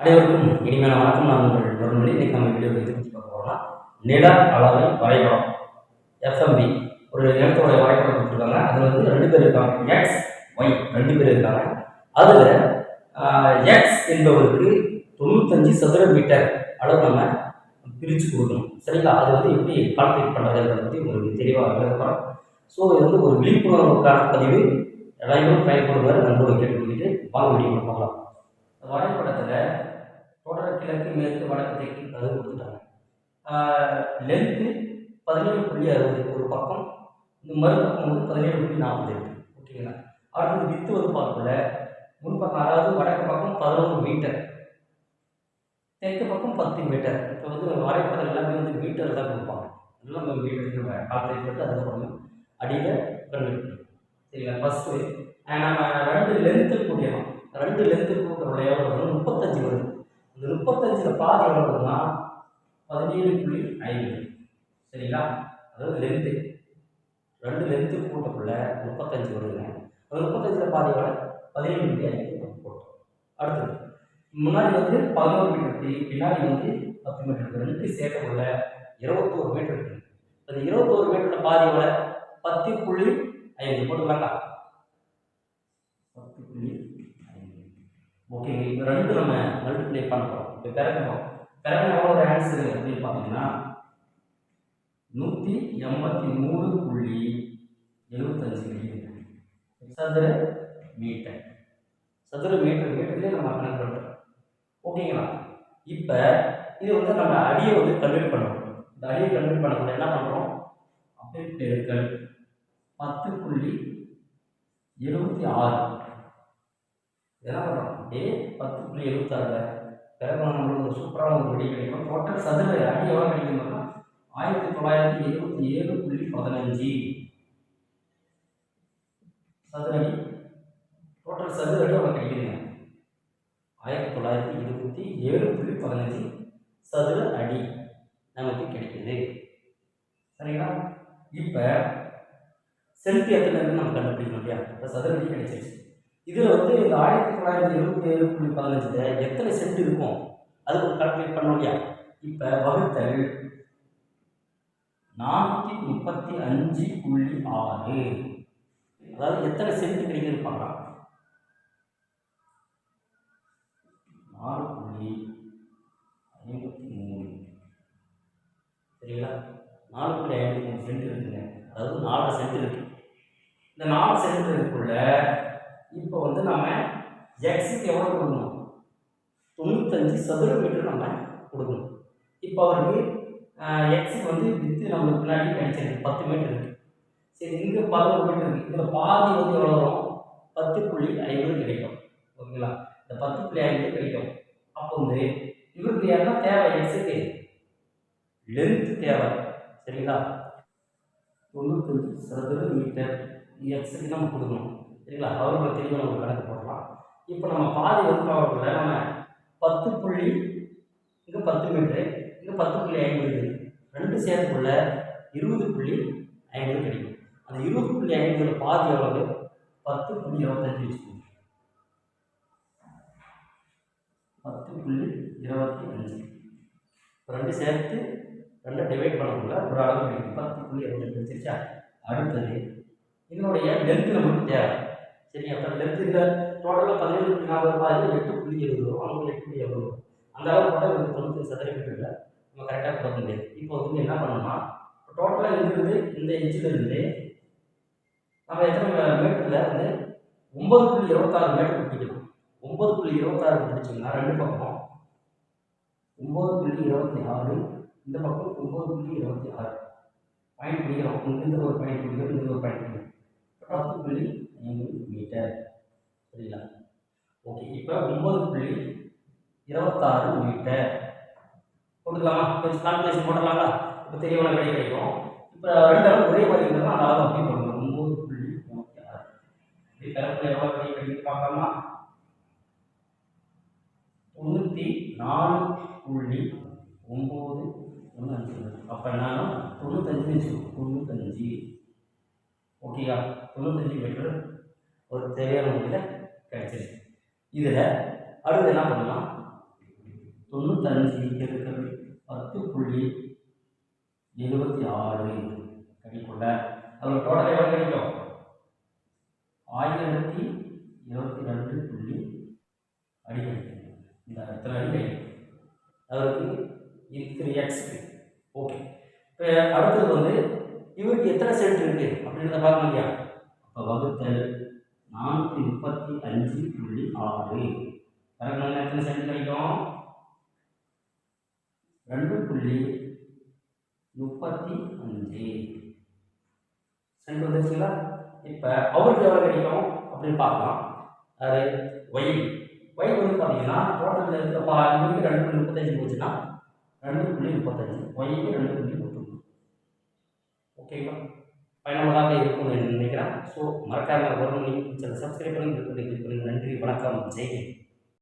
அனைவருக்கும் இனிமையான வணக்கம். நான் உங்கள் வருமொழி இன்னைக்கு நம்ம வீடியோ எது பற்றி பார்க்க போகிறோம்னா நில அளவை வரைபடம் எஃப்எம்பி ஒரு நிலத்தோட வரைபடம் கொடுத்துருக்காங்க. அதில் வந்து ரெண்டு பேர் இருக்காங்க எக்ஸ் ஒய் ரெண்டு பேர் இருக்காங்க அதில் எக்ஸ் என்பவருக்கு தொண்ணூத்தஞ்சு சதுர மீட்டர் அளவு நம்ம பிரித்து கொடுக்கணும். சரிங்களா? அது வந்து எப்படி கால்குலேட் பண்ணுறதுன்றதை பற்றி உங்களுக்கு தெளிவாக விளக்கப்படும் ஸோ இது வந்து ஒரு விழிப்புணர்வுக்கான பதிவு. எல்லாருமே பயன்படுவார் நண்பர்கள் கேட்டுக்கொள்ளிட்டு வாங்க வீடியோ பார்க்கலாம் வரைபடத்தில் தொடர கிழக்கு மேற்கு வடக்கு தெற்கு அது கொடுத்துட்டாங்க. லென்த்து பதினேழு புள்ளி அறுபது ஒரு பக்கம். இந்த மறுபக்கம் வந்து பதினேழு புள்ளி நாற்பது இருக்கு. ஓகேங்களா அடுத்தது வித்து வந்து பார்க்கல. முன்பக்கம் அதாவது வடக்கு பக்கம் பதினொன்று மீட்டர் தெற்கு பக்கம் பத்து மீட்டர் இப்போ வந்து வரைபடத்தில் எல்லாமே வந்து மீட்டர் தான் கொடுப்பாங்க. எல்லாம் நம்ம மீட்டர் நம்ம கால்குலேட் பண்ணிட்டு அதுக்கப்புறம் அடியில் கண்டுபிடிக்கணும் சரிங்களா? ஃபஸ்ட்டு நம்ம ரெண்டு லென்த்து கூட்டிடலாம். ரெண்டு லென்த்து கூட்டுறோம் எவ்வளோ வரும் முப்பத்தஞ்சு வருது. இந்த முப்பத்தஞ்சில் பாதி எவ்வளோ பதினேழு புள்ளி ஐந்து. சரிங்களா? அதாவது லென்த்து ரெண்டு லென்த்து கூட்டக்குள்ள முப்பத்தஞ்சு வருதுங்க. அந்த முப்பத்தஞ்சில் பாதி எவ்வளோ பதினேழு புள்ளி ஐந்து போட்டோம். அடுத்தது முன்னாடி வந்து பதினோரு மீட்டர் பின்னாடி வந்து பத்து மீட்டர் ரெண்டு சேர்க்கக்குள்ள இருபத்தோரு மீட்டர் இருக்குது அந்த இருபத்தோரு மீட்டரில் பாதி எவ்வளோ பத்து புள்ளி ஐந்து. போட்டுக்கலாங்களா பத்து புள்ளி ஐந்து ஓகேங்க இப்போ ரெண்டு நம்ம மல்டிப்ளை பண்ணுறோம் இப்போ பிறக்கணும். பிறகு எவ்வளோ ஆன்சர் அப்படின்னு பார்த்தீங்கன்னா நூற்றி எண்பத்தி மூணு புள்ளி எழுபத்தஞ்சு மில்லிமீட்டர் சதுர மீட்டர் சதுர மீட்டர் மீட்டர்லேயே நம்ம கணக்கு பண்ணுறோம் ஓகேங்களா இப்போ இது வந்து நம்ம அடியை வந்து கன்வெர்ட் பண்ணுறோம் இந்த அடியை கன்வெர்ட் பண்ணக்கூட என்ன பண்ணுறோம் அப்படியே பெருக்கல் பத்து புள்ளி எழுபத்தி ஆறு. என்ன பண்ணுறோம் அப்படியே பத்து புள்ளி எழுபத்தாறுல பிறகு நம்மளுக்கு ஒரு சூப்பரான ஒரு வெடி கிடைக்கும். டோட்டல் சதுர அடி எவ்வளோ கிடைக்கும்னா ஆயிரத்தி தொள்ளாயிரத்தி எழுபத்தி ஏழு புள்ளி பதினஞ்சு. சதுர அடி. டோட்டல் சதுர அடி கிடைக்குதுங்க? ஆயிரத்தி தொள்ளாயிரத்தி இருபத்தி ஏழு புள்ளி பதினஞ்சு சதுர அடி நமக்கு கிடைக்குது. சரிங்களா? இப்போ செல்ஃபி எத்தனை நம்ம கண்டுபிடிக்கணும் இல்லையா? இப்போ சதுர அடி கிடைச்சிருச்சு. இதில் வந்து இந்த ஆயிரத்தி தொள்ளாயிரத்தி எழுபத்தி ஏழு புள்ளி பதினஞ்சில் எத்தனை சென்ட் இருக்கும்? அதுக்கு கால்குலேட் பண்ண இல்லையா? இப்போ வகுத்தல் நானூற்றி முப்பத்தி அஞ்சு புள்ளி ஆறு. அதாவது எத்தனை சென்ட் கிடைக்குதுன்னு பார்க்கலாம். நாலு புள்ளி ஐம்பத்தி மூணு. சரிங்களா? நாலு புள்ளி ஐம்பத்தி மூணு சென்ட் இருக்குங்க. அதாவது நாலு சென்ட் இருக்கு. இந்த நாலு சென்ட் இருக்குள்ள இப்போ வந்து நம்ம எக்ஸுக்கு எவ்வளோ கொடுக்கணும்? தொண்ணூத்தஞ்சு சதுர மீட்டர் நம்ம கொடுக்கணும். இப்போ அவருக்கு எக்ஸுக்கு வந்து வித்து நம்மளுக்கு பின்னாடி கிடைச்சிருக்கு. பத்து மீட்டர் இருக்குது சரி இங்கே பதினோரு மீட்டர் இருக்குது இதில் பாதி வந்து எவ்வளோ வரும்? பத்து புள்ளி ஐம்பது கிடைக்கும். ஓகேங்களா? இந்த பத்து புள்ளி ஐம்பது கிடைக்கும். அப்போ வந்து இவருக்கு என்ன தேவை எக்ஸுக்கு லென்த் தேவை. சரிங்களா? தொண்ணூத்தஞ்சு சதுர மீட்டர் எக்ஸுக்கு நம்ம கொடுக்கணும். சரிங்களா? அவர்களை திரும்ப நம்ம கணக்கு போடலாம். இப்போ நம்ம பாதி வந்து நம்ம பத்து புள்ளி இங்கே பத்து மீட்ரு இங்கே பத்து புள்ளி ஐம்பது ரெண்டு சேர்த்துக்குள்ள இருபது புள்ளி ஐம்பது கிடைக்கும். அந்த இருபது புள்ளி ஐம்பதுல பாதி எவ்வளவு பத்து புள்ளி இருபத்தஞ்சு வச்சுக்கோங்க. பத்து புள்ளி இருபத்தி அஞ்சு ரெண்டு சேர்த்து ரெண்டை டிவைட் பண்ணக்குள்ள ஒரு அளவு கிடைக்கும். பத்து புள்ளி இருபத்தஞ்சு வச்சிருச்சா? அடுத்தது இதனுடைய லென்த் நமக்கு தேவை. லென்த் இதில் டோட்டலாக பதினேழு புள்ளி நாற்பது பாதி எட்டு புள்ளி எழுபது வரும் அவங்களுக்கு எட்டு புள்ளி எவ்வளோ அந்த அளவு கூட ஒரு தொண்ணூத்தஞ்சு சதுர மீட்டரில் நம்ம கரெக்டாக கொடுக்க முடியாது. இப்போ வந்து என்ன பண்ணணும்னா டோட்டலாக இருக்கிறது இந்த இன்ச்சில் இருந்து நம்ம எத்தனை மீட்டரில் வந்து ஒம்பது புள்ளி இருபத்தாறு மீட்டர் பிடிக்கணும். ஒம்பது புள்ளி இருபத்தாறு பிடிச்சிங்கன்னா ரெண்டு பக்கம் ஒம்பது புள்ளி இருபத்தி ஆறு இந்த பக்கம் ஒம்பது புள்ளி இருபத்தி ஆறு. பாயிண்ட் பிடிக்கிறோம். இந்த ஒரு பாயிண்ட் பிடிக்கிறோம் இந்த ஒரு பாயிண்ட் பிடிக்கிறோம். பத்து புள்ளி மீட்டர். சரிங்களா ஓகே இப்போ ஒம்பது புள்ளி இருபத்தாறு மீட்டர். போட்டுக்கலாமா கொஞ்சம் கால்குலேஷன் போடலாங்களா இப்போ தெரியவன கிடை கிடைக்கும். இப்போ ரெண்டு அளவு ஒரே மாதிரி இருந்தாலும் அந்த அளவு அப்படியே போடணும் ஒம்பது புள்ளி மூணு ஆறு. இப்படி கரெக்டில் எவ்வளோ கிடை கிடைக்குது பார்க்கலாமா? தொண்ணூற்றி நாலு புள்ளி ஒம்பது ஒன்று அஞ்சு. அப்போ என்னன்னா தொண்ணூத்தஞ்சு வச்சுக்கோ. தொண்ணூத்தஞ்சு ஓகேயா தொண்ணூத்தஞ்சு மீட்டர் ஒரு தேவையான முறையில் கிடைச்சிருக்கு. இதில் அடுத்து என்ன பண்ணலாம்? தொண்ணூத்தஞ்சு இருக்கிறது பத்து புள்ளி எழுபத்தி ஆறு கிடைக்குள்ள அதில் டோட்டல் எவ்வளோ கிடைக்கும்? ஆயிரத்தி இருபத்தி ரெண்டு புள்ளி அடி கிடைக்கும் இந்த இடத்துல அடி கிடைக்கும் அதாவது இது எக்ஸ் ஓகே இப்போ அடுத்தது வந்து இவருக்கு எத்தனை சென்ட் இருக்கு? அப்படின்றத பார்க்க இல்லையா? அப்போ வகுத்தல் நானூற்றி முப்பத்தி அஞ்சு புள்ளி ஆறு. கரெக்டாக எத்தனை சென்ட் கிடைக்கும்? ரெண்டு புள்ளி முப்பத்தி அஞ்சு. சென்ட் வந்துருச்சுங்களா? இப்போ அவருக்கு எவ்வளோ கிடைக்கும்? அப்படின்னு பார்க்கலாம். அது ஒய் ஒய் வந்து பார்த்தீங்கன்னா டோட்டல் இருக்கிற பா இவருக்கு ரெண்டு புள்ளி முப்பத்தஞ்சு போச்சுன்னா ரெண்டு புள்ளி முப்பத்தஞ்சு. ஒய்க்கு ரெண்டு புள்ளி முப்பத்தஞ்சு ஓகேங்களா பயனுள்ளதாக இருக்கும்னு நினைக்கிறேன். ஸோ மறக்காமல் வரணும் நீங்கள் சேனல் சப்ஸ்கிரைப் பண்ணி கிளிக் நன்றி வணக்கம். ஜெய்